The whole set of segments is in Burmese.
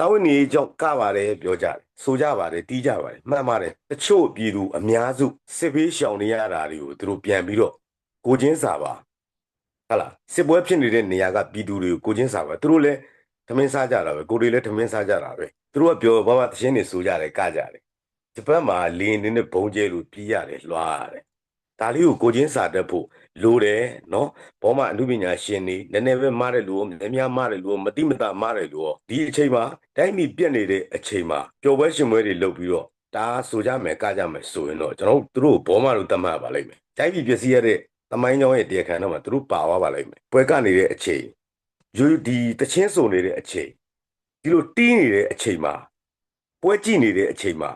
တာဝန်နေကြောင့်ကပါတယ်ပြောကြတယ်ဆိုကြပါတယ်တီးကြပါတယ်မှန်ပါတယ်တချို့ပြည်သူအများစုစစ်ဘေးရှောင်နေရတာတွေကိုသူတို့ပြန်ပြီးတော့ကိုချင်းစာပါဟတ်လားစစ်ပွဲဖြစ်နေတဲ့နေရာကပြည်သူတွေကိုကိုချင်းစာပါသူတို့လည်းထမင်းစားကြတာပဲကိုတွေလည်းထမင်းစားကြတာပဲသူတို့ကပြောဘာမှသရှင်းနေဆိုကြတယ်ကကြတယ်ဂျပန်မှာလင်းနေတဲ့ဘုံကျဲလို့ပြီးရတယ်လွှားရတယ် ဒါလေးကိုကိုချင်းစာတတ်ဖို့လိုတယ်နော်ဘောမအမှုပညာရှင်တွေနည်းနည်းပဲမားတဲ့လူရောနည်းများမားတဲ့လူရောမတိမတမားတဲ့လူရောဒီအချိန်မှာတိုင်းပြည်ပြက်နေတဲ့အချိန်မှာပျော်ပွဲရှင်ပွဲတွေလုပ်ပြီးတော့ဒါဆိုကြမယ်ကကြမယ်ဆိုရင်တော့ကျွန်တော်တို့သူတို့ဘောမလို့တတ်မှတ်ပါလိမ့်မယ်တိုင်းပြည်ပြည့်စည်ရတဲ့သမိုင်းကြောင်းရဲ့တရားခံတော့မှသူတို့ပါသွားပါလိမ့်မယ်ပွဲကနေတဲ့အချိန်ယူဒီတချင်းဆိုနေတဲ့အချိန်ဒီလိုတီးနေတဲ့အချိန်မှာပွဲကြည့်နေတဲ့အချိန်မှာ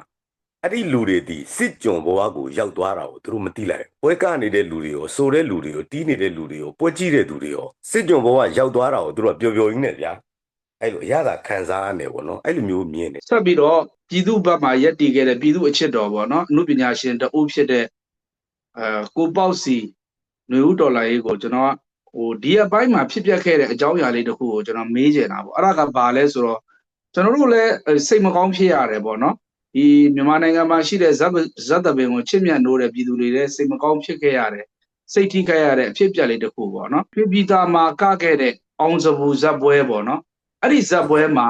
အဲ့ဒီလူတွေဒီစစ်ကြုံဘဝကိုရောက်သွားတာကိုသူတို့မသိလိုက်ဘူးပွဲကနေတဲ့လူတွေရောဆိုတဲ့လူတွေရောတီးနေတဲ့လူတွေရောပွဲကြည့်တဲ့လူတွေရောစစ်ကြုံဘဝရောက်သွားတာကိုသူတို့ကပျော်ပျော်ရင်းနဲ့ဗျာအဲ့လိုအရသာခံစားရနေပေါ့နော်အဲ့လိုမျိုးမြင်တယ်ဆက်ပြီးတော့ပြည်သူ့ဘက်မှာရက်တည်ခဲ့တဲ့ပြည်သူ့အချစ်တော်ပေါ့နော်အမှုပညာရှင်တအုပ်ဖြစ်တဲ့အဲကိုပေါ့စီຫນွေဦးဒေါ်လာရေးကိုကျွန်တော်ကဟိုဒီအပိုင်းမှာဖြစ်ပျက်ခဲ့တဲ့အကြောင်းအရာလေးတစ်ခုကိုကျွန်တော်မေးချင်တာပေါ့အဲ့ဒါကဘာလဲဆိုတော့ကျွန်တော်တို့လည်းအဲစိတ်မကောင်းဖြစ်ရတယ်ပေါ့နော် ဒီမြန်မာနိုင်ငံမှာရှိတဲ့ဇက်ဇက်တပင်ကိုချစ်မြတ်နိုးတဲ့ပြည်သူတွေလည်းစိတ်မကောင်းဖြစ်ခဲ့ရတယ်စိတ်ထိခိုက်ရတဲ့အဖြစ်အပျက်လေးတစ်ခုပေါ့နော်ပြည်ပြည်သားမှာကခဲ့တဲ့အောင်စပူဇက်ပွဲပေါ့နော်အဲ့ဒီဇက်ပွဲမှာ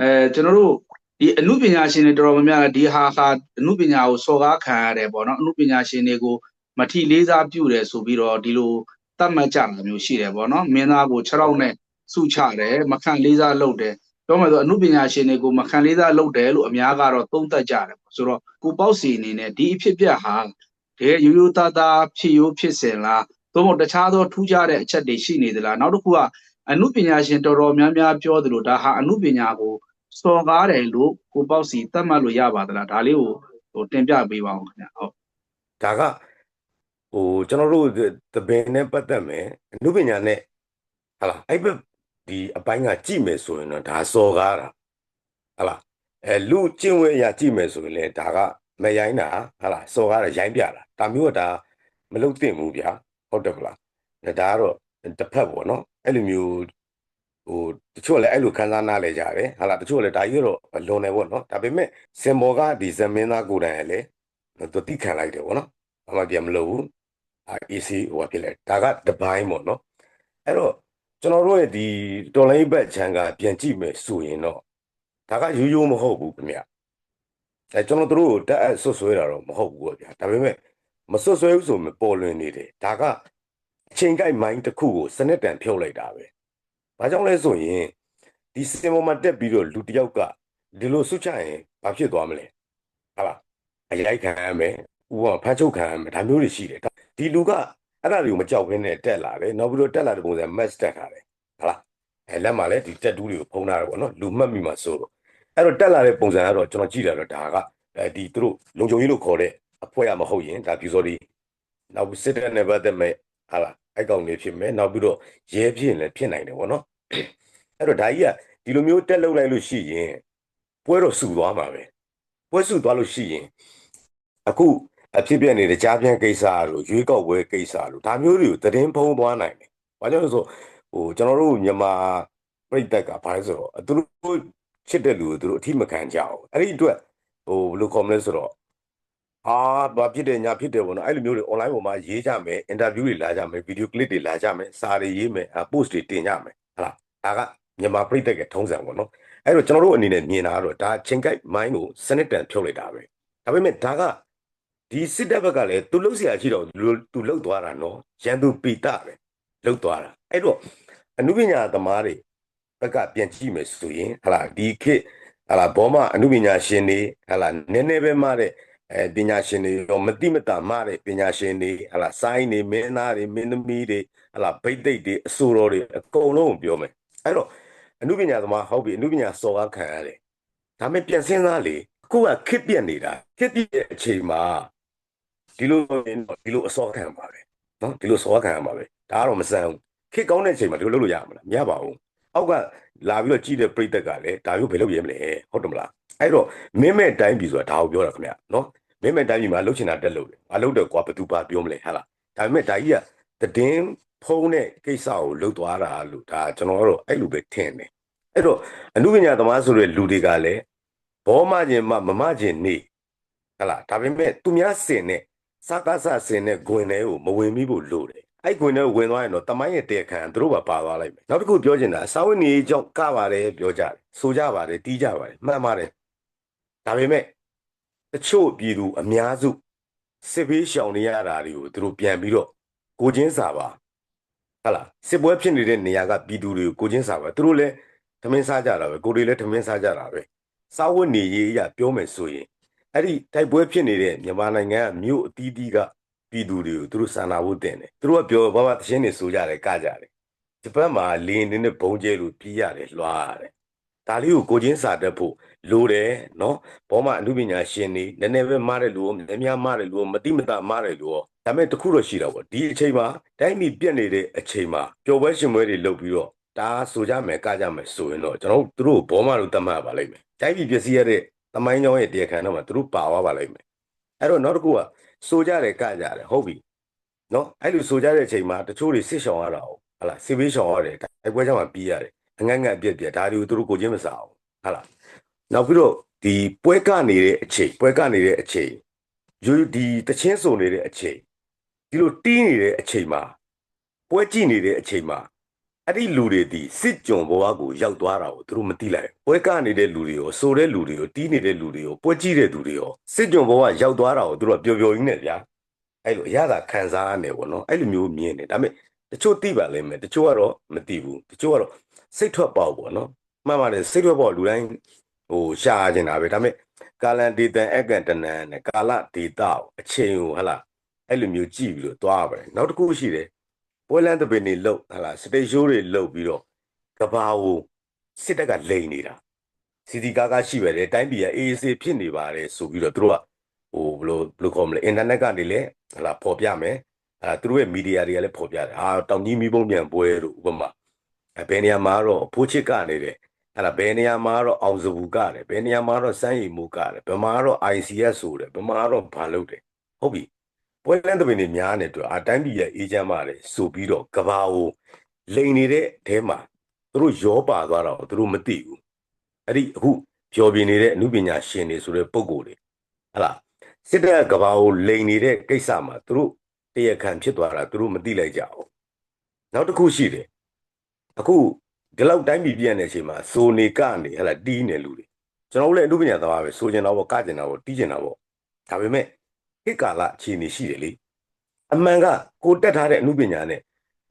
အဲကျွန်တော်တို့ဒီအမှုပညာရှင်တွေတော်တော်များများဒီဟာဟာအမှုပညာကိုစော်ကားခံရတယ်ပေါ့နော်အမှုပညာရှင်တွေကိုမထီလေးစားပြုတယ်ဆိုပြီးတော့ဒီလိုတတ်မှတ်ကြတာမျိုးရှိတယ်ပေါ့နော်မင်းသားကို6ရောက်နဲ့စုချတယ်မခံလေးစားလုပ်တယ် ပြောမယ်ဆိုအမှုပညာရှင်တွေကိုမခံလေးစားလုပ်တယ်လို့အများကတော့သုံးသပ်ကြတယ်ပေါ့ဆိုတော့ကိုပေါ့စီအနေနဲ့ဒီအဖြစ်ပြက်ဟာတကယ်ရိုးရိုးသားသားဖြစ်ရိုးဖြစ်စင်လားသို့မဟုတ်တခြားသောထူးခြားတဲ့အချက်တွေရှိနေသလားနောက်တစ်ခုကအမှုပညာရှင်တော်တော်များများပြောသလိုဒါဟာအမှုပညာကိုစော်ကားတယ်လို့ကိုပေါ့စီသတ်မှတ်လို့ရပါသလားဒါလေးကိုဟိုတင်ပြပေးပါအောင်ခင်ဗျဟုတ်ဒါကဟိုကျွန်တော်တို့သဘင်နဲ့ပတ်သက်မယ်အနုပညာနဲ့ဟာလားအဲ့ဘက် ဒီအပိုင်းကကြည့်မယ်ဆိုရင်တော့ဒါစော်ကားတာဟာလားအဲလူကျင့်ဝတ်အရာကြည့်မယ်ဆိုရင်လေဒါကမရိုင်းတာဟာလားစော်ကားတာရိုင်းပြတာဒါမျိုးကဒါမလုပ်သင့်ဘူးဗျာဟုတ်တယ်ပလားဒါကတော့တစ်ဖက်ပေါ့နော်အဲ့လိုမျိုးဟိုတချို့လည်းအဲ့လိုခံစားနားလဲကြတယ်ဟာလားတချို့လည်းဒါကြီးကတော့လွန်တယ်ပေါ့နော်ဒါပေမဲ့စင်ဘောကဒီဇမင်းသားကိုယ်တိုင်ရလေသူတိခံလိုက်တယ်ပေါ့နော်ဘာမှပြန်မလုပ်ဘူးအာ AC ဟိုဖြစ်လဲဒါကတပိုင်းပေါ့နော်အဲ့တော့ ကျွန်တော်တို့ရဲ့ဒီတော်လိုင်းဘက်ချမ်းကပြန်ကြည့်မယ်ဆိုရင်တော့ဒါကရိုးရိုးမဟုတ်ဘူးခင်ဗျအဲကျွန်တော်တို့တက်အပ်ဆွဆွဲတာတော့မဟုတ်ဘူးပေါ့ဗျာဒါပေမဲ့မဆွဆွဲဘူးဆိုရင်ပေါ်လွင်နေတယ်ဒါကအချိန်ကိုက်မိုင်းတစ်ခုကိုစနစ်တန်ဖြုတ်လိုက်တာပဲဘာကြောင့်လဲဆိုရင်ဒီစင်ပေါ်မှာတက်ပြီးတော့လူတစ်ယောက်ကဒီလိုဆွချရင်ဘာဖြစ်သွားမလဲဟာလားအရိုက်ခံရမယ်ဥပမာဖမ်းချုပ်ခံရမယ်ဒါမျိုးတွေရှိတယ်ဒီလူက အဲ့ဒါတွေကိုမကြောက်ခင်းနဲ့တက်လာတယ်နောက်ပြီးတော့တက်လာတဲ့ပုံစံ match တက်ထားတယ်ဟာလားအဲလက်မှာလည်းဒီတက်တူးတွေကိုဖုံးထားတယ်ပေါ့နော်လူမှတ်မိမှာဆိုတော့အဲ့တော့တက်လာတဲ့ပုံစံကတော့ကျွန်တော်ကြည့်တာတော့ဒါကအဲဒီသူတို့လုံခြုံရေးလို့ခေါ်တဲ့အဖွဲ့ရမဟုတ်ရင်ဒါပြူစော်ဒီနောက်စစ်တပ်နဲ့ပတ်သက်မဲ့ဟာလားအဲ့ကောင်တွေဖြစ်မယ်နောက်ပြီးတော့ရဲဖြစ်ရင်လည်းဖြစ်နိုင်တယ်ပေါ့နော်အဲ့တော့ဒါကြီးကဒီလိုမျိုးတက်လောက်လိုက်လို့ရှိရင်ပွဲတော့စုသွားမှာပဲပွဲစုသွားလို့ရှိရင်အခု အဖြစ်ပြနေတဲ့ကြားပြန်ကိစ္စလို့ရွေးကောက်ပွဲကိစ္စလို့ဒါမျိုးတွေကိုသတင်းဖုံးသွားနိုင်တယ်။ဘာကြောင့်လဲဆိုဟိုကျွန်တော်တို့မြန်မာပြည်သက်ကဘာလဲဆိုတော့သူတို့ချစ်တဲ့လူကိုသူတို့အထိမခံကြအောင်အဲ့ဒီအတွက်ဟိုဘယ်လိုခေါ်မလဲဆိုတော့အာဘာဖြစ်တယ်ညာဖြစ်တယ်ပေါ့နော်အဲ့လိုမျိုးတွေ online ပေါ်မှာရေးကြမယ်အင်တာဗျူးတွေလာကြမယ်ဗီဒီယိုကလစ်တွေလာကြမယ်စာတွေရေးမယ်အ post တွေတင်ကြမယ်ဟလားဒါကမြန်မာပြည်သက်ကထုံးစံပေါ့နော်အဲ့တော့ကျွန်တော်တို့အနေနဲ့မြင်တာကတော့ဒါချင်းကိုက်မိုင်းကိုစနစ်တန်ဖြုတ်လိုက်တာပဲဒါပေမဲ့ဒါက ဒီစစ်တပ်ဘက်ကလည်းသူလှုပ်เสียရှိတော့သူသူလှုပ်သွားတာနော်ရန်သူပီတာပဲလှုပ်သွားတာအဲ့တော့အနုပညာသမားတွေဘက်ကပြန်ကြည့်မယ်ဆိုရင်ဟလာဒီခေတ်ဟလာဘောမအနုပညာရှင်တွေဟလာနည်းနည်းပဲမှတဲ့အဲပညာရှင်တွေတော့မတိမတာမှတဲ့ပညာရှင်တွေဟလာစိုင်းတွေမင်းသားတွေမင်းသမီးတွေဟလာဗိတ်သိက်တွေအစိုးရတွေအကုန်လုံးကိုပြောမယ်အဲ့တော့အနုပညာသမားဟုတ်ပြီအနုပညာစော်ကားခံရတယ်ဒါပေမဲ့ပြန်စဉ်းစားလေအခုကခစ်ပြက်နေတာခစ်ပြက်တဲ့အချိန်မှာ ဒီလိုဒီလိုအစောခံပါပဲနော်ဒီလိုစောခံရမှာပဲဒါကတော့မဆန်ဘူးခစ်ကောင်းတဲ့အချိန်မှာဒီလိုလုပ်လို့ရမှာလားမရပါဘူးအောက်ကလာပြီးတော့ကြည့်တဲ့ပြိတ္တကလည်းဒါမျိုးဘယ်လုပ်ရဲမလဲဟုတ်တယ်မလားအဲ့တော့မင်းမဲ့တိုင်းပြည်ဆိုတာဒါကိုပြောတာခင်ဗျနော်မင်းမဲ့တိုင်းပြည်မှာလှုပ်ချင်တာတက်လို့တယ်မလုပ်တော့ကွာဘသူပါပြောမလဲဟာလားဒါပေမဲ့ဒါကြီးကတည်င်းဖုံးတဲ့ကိစ္စကိုလှုပ်သွားတာလို့ဒါကျွန်တော်ကတော့အဲ့လိုပဲထင်တယ်အဲ့တော့အမှုပညာသမားဆိုတဲ့လူတွေကလည်းဘောမခြင်းမမမခြင်းနေဟတ်လားဒါပေမဲ့သူများစင်နဲ့ စကားဆစင်နဲ့ဂွင်တွေကိုမဝင်မိဖို့လိုတယ်အဲ့ဂွင်တွေဝင်သွားရင်တော့တမိုင်းရဲ့တရားခံသူတို့ပါပါသွားလိုက်မယ်နောက်တစ်ခုပြောချင်တာစာဝတ်နေကြောင့်ကပါတယ်ပြောကြတယ်ဆိုကြပါတယ်တီးကြပါတယ်မှန်ပါတယ်ဒါပေမဲ့တချို့ပြည်သူအများစုစစ်ဘေးရှောင်နေရတာတွေကိုသူတို့ပြန်ပြီးတော့ကိုချင်းစာပါဟတ်လားစစ်ပွဲဖြစ်နေတဲ့နေရာကပြည်သူတွေကိုကိုချင်းစာပါသူတို့လည်းထမင်းစားကြတာပဲကိုတွေလည်းထမင်းစားကြတာပဲစာဝတ်နေရေးအရပြောမယ်ဆိုရင် အဲ့ဒီတိုက်ပွဲဖြစ်နေတဲ့မြန်မာနိုင်ငံကမြို့အသီးသီးကပြည်သူတွေကိုသူတို့စာနာဖို့တင်တယ်သူတို့ကပြောဘာမှသရှင်းနေဆိုကြတယ်ကကြတယ်ဂျပန်မှာလင်းနေတဲ့ဘုံကျဲလို့ပြီးရတယ်လွှားရတယ်ဒါလေးကိုကိုချင်းစာတတ်ဖို့လိုတယ်နော်ဘောမအမှုပညာရှင်နေနည်းနည်းပဲမားတယ်လို့နည်းများမားတယ်လို့မတိမတမားတယ်လို့ဒါပေမဲ့တခုတော့ရှိတာပေါ့ဒီအချိန်မှာတိုင်းပြည်ပြက်နေတဲ့အချိန်မှာပျော်ပွဲရှင်ပွဲတွေလုပ်ပြီးတော့ဒါဆိုကြမယ်ကကြမယ်ဆိုရင်တော့ကျွန်တော်တို့သူတို့ဘောမလို့တတ်မှတ်ပါလိမ့်မယ်တိုင်းပြည်ပျက်စီးရတဲ့ တမိုင်းကြောင်းရဲ့တရားခံတော့မှသူတို့ပါသွားပါလိမ့်မယ်အဲ့တော့နောက်တစ်ခုကဆိုကြတယ်ကကြတယ်ဟုတ်ပြီနော်အဲ့လိုဆိုကြတဲ့အချိန်မှာတချို့တွေစစ်ဆောင်ရတာဟုတ်ဟလားစစ်ဘေးဆောင်ရတယ်တိုက်ပွဲကြောင့်မှပြီးရတယ်အငတ်ငတ်အပြက်ပြက်ဒါတွေကိုသူတို့ကိုချင်းမစားအောင်ဟလားနောက်ပြီးတော့ဒီပွဲကနေတဲ့အချိန်ပွဲကနေတဲ့အချိန်ယူဒီတချင်းစုံနေတဲ့အချိန်ဒီလိုတီးနေတဲ့အချိန်မှာပွဲကြည့်နေတဲ့အချိန်မှာ အဲ့ဒီလူတွေဒီစစ်ကြုံဘဝကိုရောက်သွားတာကိုသူတို့မသိလိုက်ဘူးပွဲကနေတဲ့လူတွေရောဆိုတဲ့လူတွေရောတီးနေတဲ့လူတွေရောပွဲကြည့်တဲ့လူတွေရောစစ်ကြုံဘဝရောက်သွားတာကိုသူတို့ကပျော်ပျော်ရင်းနဲ့ဗျာအဲ့လိုအရသာခံစားရနေပေါ့နော်အဲ့လိုမျိုးမြင်နေဒါပေမဲ့တချို့သိပါလိမ့်မယ်တချို့ကတော့မသိဘူးတချို့ကတော့စိတ်ထွက်ပေါက်ပေါ့နော်မှန်ပါတယ်စိတ်ထွက်ပေါက်လူတိုင်းဟိုရှာကျင်တာပဲဒါပေမဲ့ကာလန်ဒေတန်အကန်တနန်နဲ့ကာလဒေတာကိုအချိန်ကိုဟလာအဲ့လိုမျိုးကြည့်ပြီးတော့သွားပါတယ်နောက်တစ်ခုရှိတယ် ပွဲလန်းတပင်တွေလှုပ်ဟလာစတေရှိုးတွေလှုပ်ပြီးတော့ကဘာကိုစစ်တပ်ကလိန်နေတာစီစီကားကားရှိပဲတယ်တိုင်းပြည်ကအေးအေးဆေးဖြစ်နေပါတယ်ဆိုပြီးတော့သူတို့ကဟိုဘယ်လိုဘယ်လိုခေါ်မလဲအင်တာနက်ကနေလည်းဟလာပေါ်ပြမယ်အဲသူတို့ရဲ့မီဒီယာတွေကလည်းပေါ်ပြတယ်အာတောင်ကြီးမီးပုံပြန်ပွဲတို့ဥပမာအဲဘယ်နေရာမှာတော့ဖိုးချစ်ကနေတယ်အဲ့ဒါဘယ်နေရာမှာတော့အောင်စဘူးကတယ်ဘယ်နေရာမှာတော့စမ်းရီမူကတယ်ဘယ်မှာတော့ ICS ဆိုတယ်ဘယ်မှာတော့ဘာလုပ်တယ်ဟုတ်ပြီ ပွဲလန်းတပင်တွေများနေတွေ့အတိုင်းပြည်ရဲ့အေဂျင့်မာတယ်ဆိုပြီးတော့ကဘာကိုလိန်နေတဲ့အဲမှာသူတို့ရောပါသွားတော့သူတို့မသိဘူးအဲ့ဒီအခုဖြော်ပြနေတဲ့အမှုပညာရှင်တွေဆိုတဲ့ပုံကိုယ်တွေဟလာစစ်တပ်ကကဘာကိုလိန်နေတဲ့ကိစ္စမှာသူတို့တရားခံဖြစ်သွားတာသူတို့မသိလိုက်ကြဘူးနောက်တစ်ခုရှိတယ်အခုဒီလောက်တိုင်းပြည်ပြည့်နေတဲ့အချိန်မှာစိုးနေကနေဟလာတီးနေလူတွေကျွန်တော်တို့လည်းအမှုပညာသမားပဲစိုးကျင်တော့ဗောကကျင်တော့ဗောတီးကျင်တော့ဗောဒါပေမဲ့ ခေတ်ကာလအခြေအနေရှိတယ်လေအမှန်ကကိုတက်ထားတဲ့အမှုပညာနဲ့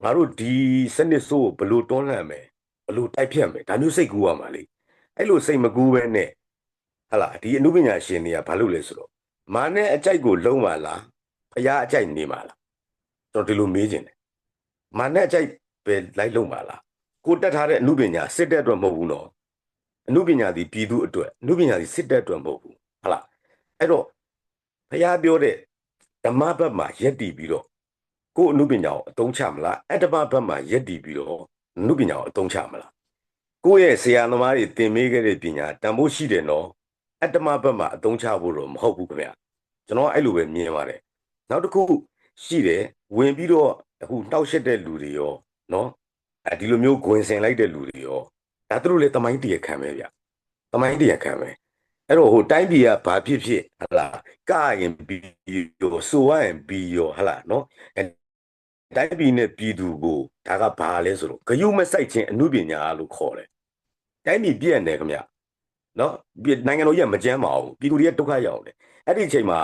ငါတို့ဒီစနစ်ဆိုးကိုဘလို့တွန်းလှန်မယ်ဘလို့တိုက်ဖြတ်မယ်ဒါမျိုးစိတ်ကူးရမှာလေအဲ့လိုစိတ်မကူးပဲနဲ့ဟလာဒီအမှုပညာရှင်တွေကဘာလုပ်လဲဆိုတော့မာနဲ့အကြိုက်ကိုလုံးပါလားဖရာအကြိုက်နေပါလားကျွန်တော်ဒီလိုမေးခြင်းတယ်မာနဲ့အကြိုက်ပဲလိုက်လုံးပါလားကိုတက်ထားတဲ့အမှုပညာစစ်တဲ့အတွက်မဟုတ်ဘူးနော်အမှုပညာဒီပြည်သူအတွက်အမှုပညာဒီစစ်တဲ့အတွက်မဟုတ်ဘူးဟလာအဲ့တော့ ဖရာပြောတဲ့ဓမ္မဘက်မှာယက်တည်ပြီးတော့ကိုယ်အမှုပညာကိုအသုံးချမလားအတ္တမဘက်မှာယက်တည်ပြီးတော့အမှုပညာကိုအသုံးချမလားကိုယ့်ရဲ့ဆရာသမားတွေသင်ပေးခဲ့တဲ့ပညာတန်ဖိုးရှိတယ်နော်အတ္တမဘက်မှာအသုံးချဖို့တော့မဟုတ်ဘူးခင်ဗျကျွန်တော်အဲ့လိုပဲမြင်ပါတယ်နောက်တစ်ခုရှိတယ်ဝင်ပြီးတော့အခုနှောက်ရှက်တဲ့လူတွေရောနော်အဲဒီလိုမျိုးဂွင်ဆင်လိုက်တဲ့လူတွေရောဒါသူတို့လည်းတမိုင်းတရခံပဲဗျတမိုင်းတရခံပဲ အဲ့တော့ဟိုတိုင်းပြည်ကဘာဖြစ်ဖြစ်ဟလာကရင်ပြီးရောဆိုရရင်ပြီးရောဟလာနော်အဲတိုင်းပြည်နဲ့ပြည်သူကိုဒါကဘာလဲဆိုတော့ဂယုမဆိုင်ခြင်းအမှုပညာလို့ခေါ်တယ်တိုင်းပြည်ပြည့်နေခင်ဗျနော်ပြည်နိုင်ငံတော်ကြီးကမကြမ်းပါဘူးပြည်သူတွေကဒုက္ခရောက်တယ်အဲ့ဒီအချိန်မှာ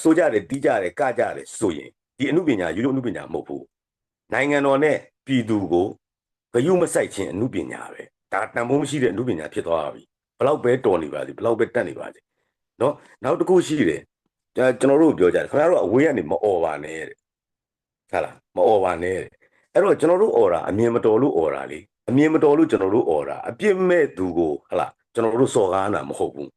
စိုးကြတယ်တီးကြတယ်ကကြတယ်ဆိုရင်ဒီအမှုပညာယူလို့အမှုပညာမဟုတ်ဘူးနိုင်ငံတော်နဲ့ပြည်သူကိုဂယုမဆိုင်ခြင်းအမှုပညာပဲဒါတန်ဖိုးမရှိတဲ့အမှုပညာဖြစ်သွားပြီဘ လောက်ပဲတော်နေပါစေဘလောက်ပဲတက်နေပါစေနော်နောက်တစ်ခုရှိတယ်ကျွန်တော်တို့ပြောကြတယ်ခင်ဗျားတို့အဝေးကနေမអော်ပါနဲ့တဲ့ဟုတ်လားမអော်ပါနဲ့တဲ့အဲ့တော့ကျွန်တော်တို့អော်တာအမြင်မတော်လို့អော်တာလေအမြင်မတော်လို့ကျွန်တော်တို့អော်တာအပြစ်မဲ့သူကိုဟုတ်လားကျွန်တော်တို့စော်ကားတာမဟုတ်ဘူး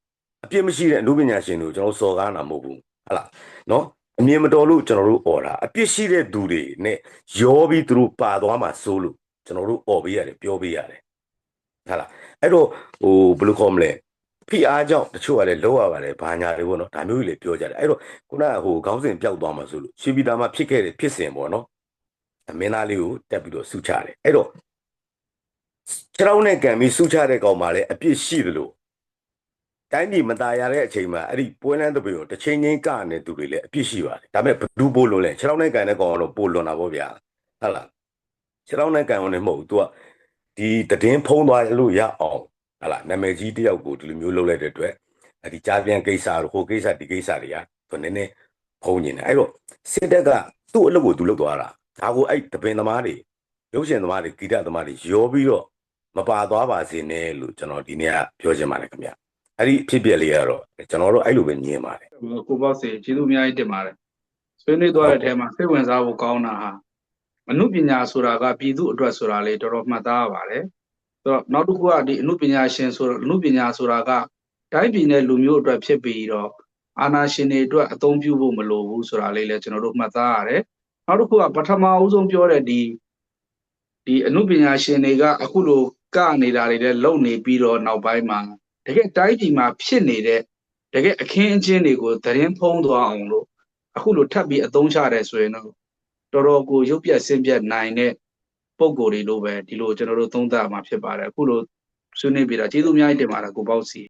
အပြစ်မရှိတဲ့အမှုပညာရှင်တွေကိုကျွန်တော်စော်ကားတာမဟုတ်ဘူးဟုတ်လားနော်အမြင်မတော်လို့ကျွန်တော်တို့អော်တာအပြစ်ရှိတဲ့သူတွေနဲ့ရောပြီးသူတို့ပါသွားမှစိုးလို့ကျွန်တော်တို့អော်ပေးရတယ်ပြောပေးရတယ် ဟုတ်လားအဲ့တော့ဟိုဘယ်လိုခေါ်မလဲဖိအားကြောင့်တချို့ကလည်းလောက်ရပါတယ်ဘာညာတွေပေါ့နော်ဒါမျိုးကြီးလည်းပြောကြတယ်အဲ့တော့ခုနကဟိုခေါင်းစဉ်ပျောက်သွားမှဆိုလို့ရွှေပြည်သားမှာဖြစ်ခဲ့တဲ့ဖြစ်စဉ်ပေါ့နော်မင်းသားလေးကိုတက်ပြီးတော့စုချတယ်အဲ့တော့ ခြေထောက်နဲ့ကန်ပြီးစုချတဲ့ကောင်မှလည်းအပြစ်ရှိသလိုတိုင်းပြည်မตายရတဲ့အချိန်မှာအဲ့ဒီပွဲလန်းတပည့်ကိုတစ်ချိန်ချင်းကနေသူတွေလည်းအပြစ်ရှိပါတယ်ဒါပေမဲ့ဘလူးပိုးလွန်လဲခြေထောက်နဲ့ကန်တဲ့ကောင်ကတော့ပိုလွန်တာပေါ့ဗျာဟုတ်လားခြေထောက်နဲ့ကန်အောင်လည်းမဟုတ်ဘူး तू က ဒီတည်င်းဖုံးသွားလို့ရအောင်ဟုတ်လားနာမည်ကြီးတယောက်ကိုဒီလိုမျိုးလုပ်လိုက်တဲ့အတွက်အဲ့ဒီကြားပြန်ကိစ္စတို့ဟိုကိစ္စဒီကိစ္စတွေကသူနည်းနည်းဖုံးနေတယ်အဲ့တော့စစ်တပ်ကသူ့အလုပ်ကိုသူလုပ်သွားတာဒါကိုအဲ့တပင်သမားတွေရုပ်ရှင်သမားတွေဂီတသမားတွေရောပြီးတော့မပါသွားပါစေနဲ့လို့ကျွန်တော်ဒီနေ့ကပြောချင်ပါတယ်ခင်ဗျအဲ့ဒီအဖြစ်အပျက်လေးကတော့ကျွန်တော်တို့အဲ့လိုပဲညင်ပါတယ်ကိုပေါ့စီကျေးဇူးအများကြီးတင်ပါတယ်ဆွေးနွေးသွားတဲ့အထဲမှာစိတ်ဝင်စားဖို့ကောင်းတာဟာ အမှုပညာဆိုတာကပြည်သူအတွက်ဆိုတာလေးတော်တော်မှတ်သားရပါတယ်ဆိုတော့နောက်တစ်ခုကဒီအမှုပညာရှင်ဆိုတော့အမှုပညာဆိုတာကတိုင်းပြည်နဲ့လူမျိုးအတွက်ဖြစ်ပြီးတော့အာဏာရှင်တွေအတွက်အသုံးပြုဖို့မလိုဘူးဆိုတာလေးလည်းကျွန်တော်တို့မှတ်သားရတယ်နောက်တစ်ခုကပထမအဦးဆုံးပြောတဲ့ဒီဒီအမှုပညာရှင်တွေကအခုလိုကနေတာတွေလည်းလုံနေပြီးတော့နောက်ပိုင်းမှာတကယ်တိုင်းပြည်မှာဖြစ်နေတဲ့တကယ်အခင်းအကျင်းတွေကိုသတင်းဖုံးသွားအောင်လို့အခုလိုထပ်ပြီးအသုံးချရဲဆိုရင်တော့ တော်တော်ကိုရုပ်ပြက်ဆင်းပြက်နိုင်တဲ့ပုံကိုယ်တွေလိုပဲဒီလိုကျွန်တော်တို့သုံးသပ်မှာဖြစ်ပါတယ်အခုလိုဆွေးနွေးပြီးတော့ကျေးဇူးအများကြီးတင်ပါတယ်ကိုပေါ့စီ